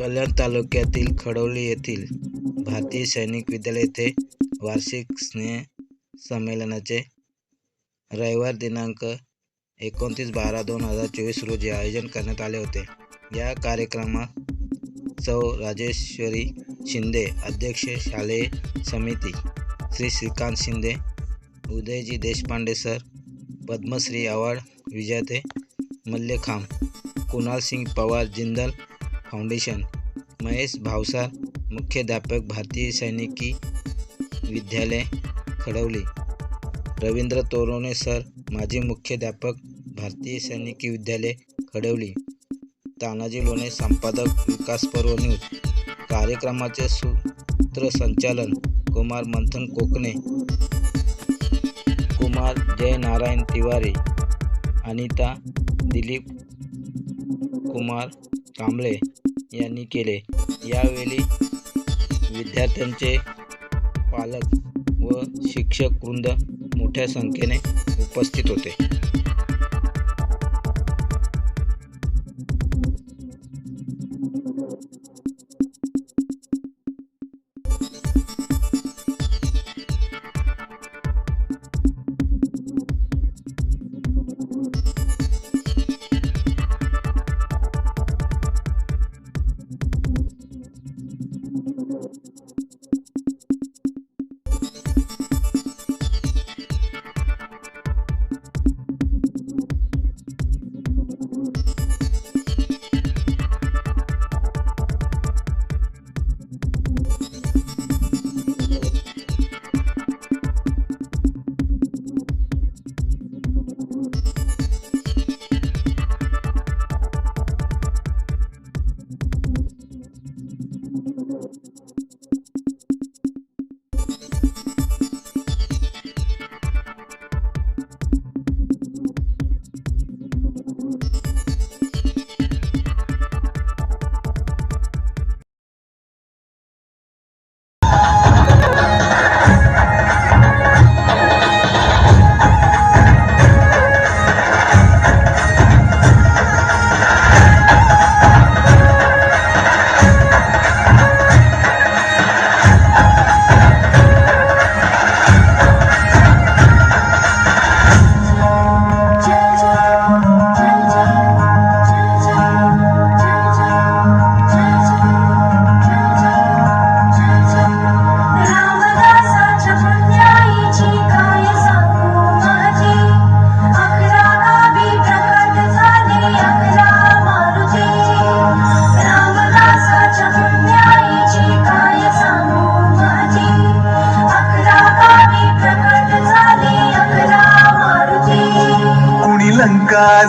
कल्याण तालुक्यातील खडवली येथील भारतीय सैनिक विद्यालय येथे वार्षिक स्नेह संमेलनाचे रविवार दिनांक एकोणतीस बारा दोन हजार चोवीस रोजी आयोजन करण्यात आले होते. या कार्यक्रमात सौ राजेश्वरी शिंदे अध्यक्ष शालेय समिती श्री श्रीकांत शिंदे उदयजी देशपांडे सर पद्मश्री अवॉर्ड विजेते मल्लेखांब कुणाल सिंग पवार जिंदल फाउंडेशन महेश भावसार मुख्याध्यापक भारतीय सैनिकी विद्यालय खडवली रवींद्र तोरणे सर माजी मुख्याध्यापक भारतीय सैनिकी विद्यालय खडवली तानाजी लोणे संपादक विकास पर्व न्यूज. कार्यक्रमाचे सूत्रसंचालन कुमार मंथन कोकणे. कुमार जयनारायण तिवारी. अनिता दिलीप कुमार कांबळे. यांनी केले. यावेळी विद्यार्थ्यांचे पालक व शिक्षक वृंद मोठ्या संख्येने उपस्थित होते.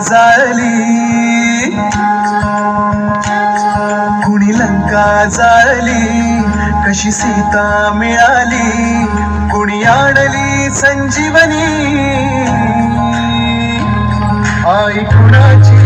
जाळली. कुणी लंका जाळली कशी सीता मिळाली कुणी आणली संजीवनी. आई कुणाची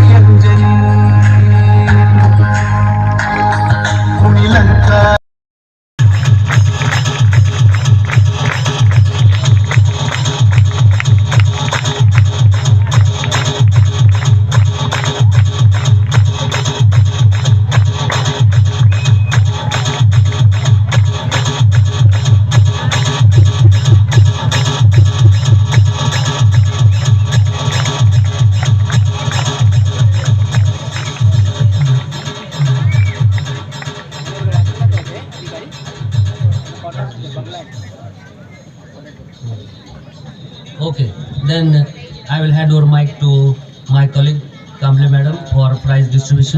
prize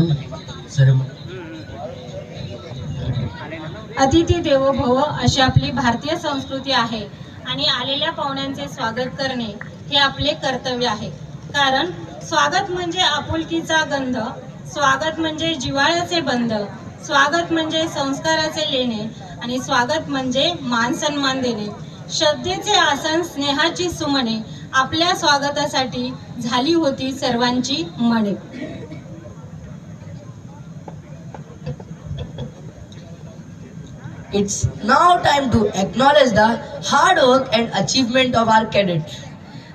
सेरेमनी अतिथी देवो भव अशी आपली भारतीय संस्कृती आहे आणि आलेल्या पाहुण्यांचे स्वागत करणे हे आपले कर्तव्य आहे. कारण स्वागत म्हणजे आपुलकीचा गंध स्वागत म्हणजे जिव्हाळ्याचे बंध स्वागत म्हणजे संस्काराचे लेणे आणि स्वागत म्हणजे मान सन्मान देणे. श्रद्धेचे आसन स्नेहाची सुमने आपल्या स्वागतासाठी झाली होती सर्वांची मने. It's now time to acknowledge the hard work and achievement of our cadets.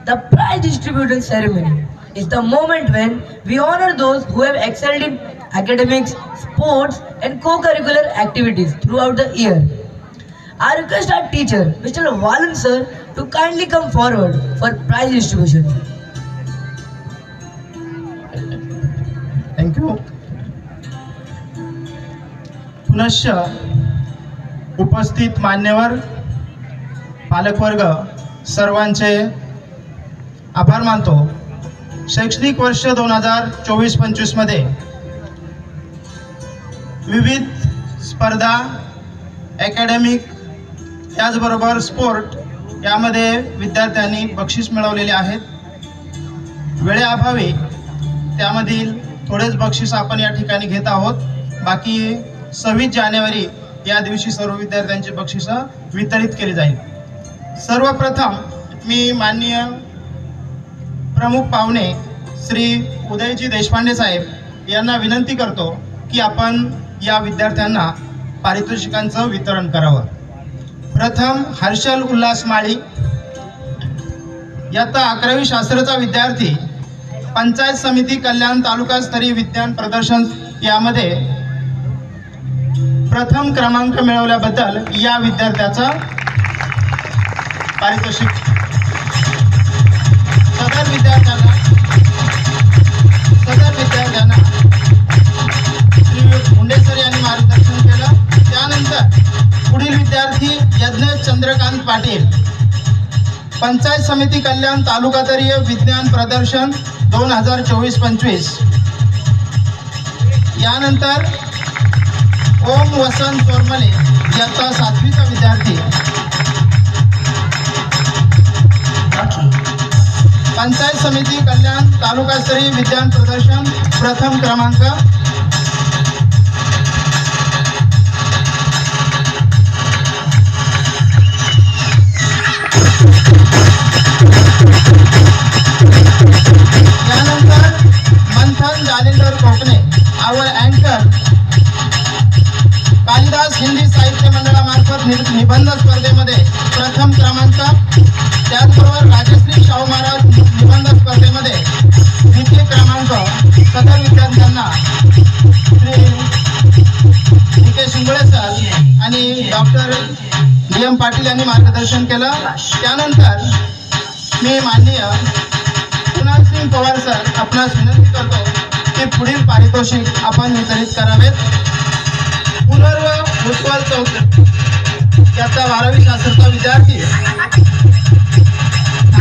The prize distribution ceremony is the moment when we honor those who have excelled in academics, sports and co-curricular activities throughout the year. I request our teacher, Mr. Valan sir, to kindly come forward for prize distribution. Thank you पुनश्च उपस्थित मान्यवर पालकवर्ग सर्वांचे आभार मानतो. शैक्षणिक वर्ष दोन हजार चोवीस पंचवीसमध्ये विविध स्पर्धा ॲकॅडमिक त्याचबरोबर स्पोर्ट यामध्ये विद्यार्थ्यांनी बक्षीस मिळवलेले आहेत. वेळेअभावी त्यामधील थोडेच बक्षीस आपण या ठिकाणी घेत आहोत. बाकी सव्वीस जानेवारी या दिवशी सर्व विद्यार्थ्यांची बक्षिसं वितरित केली जाईल. सर्वप्रथम मी माननीय प्रमुख पाहुणे श्री उदयजी देशपांडे साहेब यांना विनंती करतो की आपण या विद्यार्थ्यांना पारितोषिकांचं वितरण करावं. प्रथम हर्षल उल्हास माळी इयत्ता अकरावी शास्त्राचा विद्यार्थी पंचायत समिती कल्याण तालुकास्तरीय विज्ञान प्रदर्शन यामध्ये प्रथम क्रमांक मिळवल्याबद्दल या विद्यार्थ्याचा पारितोषिक. सदर विद्यार्थ्यांना सदर विद्यार्थ्यांना श्री यांनी मार्गदर्शन केलं. त्यानंतर पुढील विद्यार्थी यज्ञेश चंद्रकांत पाटील. पंचायत समिती कल्याण तालुकास्तरीय विज्ञान प्रदर्शन दोन हजार चोवीस पंचवीस. यानंतर ओम वसंत तोरमले याचा सातवीचा विद्यार्थी. पंचायत समिती कल्याण तालुकास्तरीय विज्ञान प्रदर्शन प्रथम क्रमांक. यानंतर मंथन जालिंदर कोकणे आवर अँकर निबंध स्पर्धेमध्ये प्रथम क्रमांक. त्याचबरोबर राजश्री शाहू महाराज निबंध स्पर्धेमध्ये द्वितीय क्रमांक. सदर विद्यार्थ्यांना श्री के सर आणि डॉक्टर डी एम पाटील यांनी मार्गदर्शन केलं. त्यानंतर मी माननीय कुणाल सिंग पवार सर आपणास विनंती करतो की पुढील पारितोषिक आपण वितरित करावेत. पुनर्व उत्पल चौक त्याचा बारावी शास्त्राचा विद्यार्थी.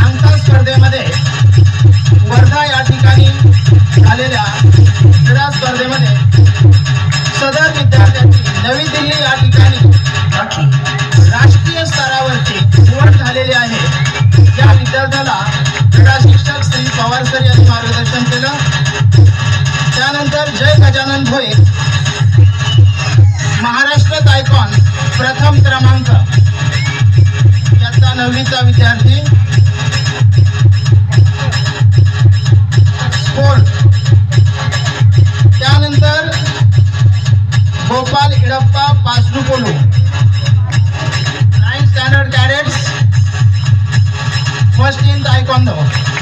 अंक स्पर्धेमध्ये वर्धा या ठिकाणी झालेल्या क्रीडा स्पर्धेमध्ये सदर विद्यार्थ्यांची नवी दिल्ली या ठिकाणी राष्ट्रीय स्तरावरची निवड झालेली आहे. या विद्यार्थ्याला क्रीडा शिक्षक श्री पवार सर यांनी मार्गदर्शन केलं. त्यानंतर जय गजानन भोईर महाराष्ट्र तायकॉन प्रथम क्रमांक. याचा नववीचा विद्यार्थी. स्पोर्ट त्यानंतर गोपाल इडप्पा पासलुकोलू ninth standard cadets first in taekwondo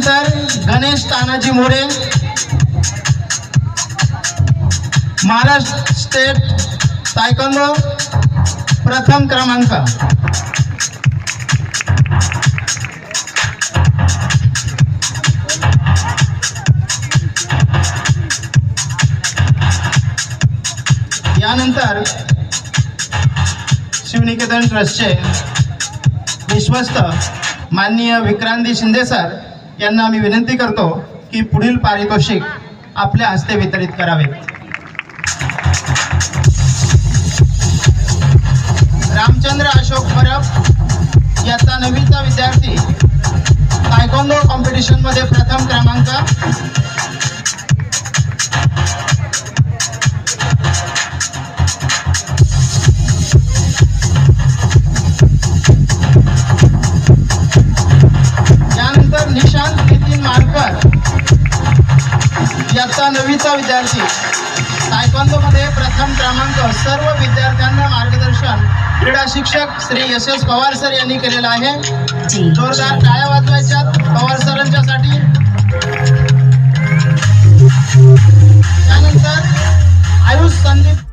त्यानंतर गणेश तानाजी मोरे. महाराष्ट्र स्टेट तायकंदो प्रथम क्रमांक. यानंतर शिवनिकेतन ट्रस्टचे विश्वस्त माननीय विक्रांती शिंदे सर यांना आम्ही विनंती करतो की पुढील पारितोषिक आपल्या हस्ते वितरित करावे. रामचंद्र अशोक परब याचा नववीचा विद्यार्थी तायकोंडो कॉम्पिटिशनमध्ये प्रथम क्रमांक. विद्यार्थी. तायक्वांदोमध्ये प्रथम क्रमांक सर्व विद्यार्थ्यांना मार्गदर्शन क्रीडा शिक्षक श्री यशस पवार सर यांनी केलेलं आहे. जोरदार टाळ्या वाजवायच्या पवार सरांच्यासाठी त्यानंतर आयुष संदीप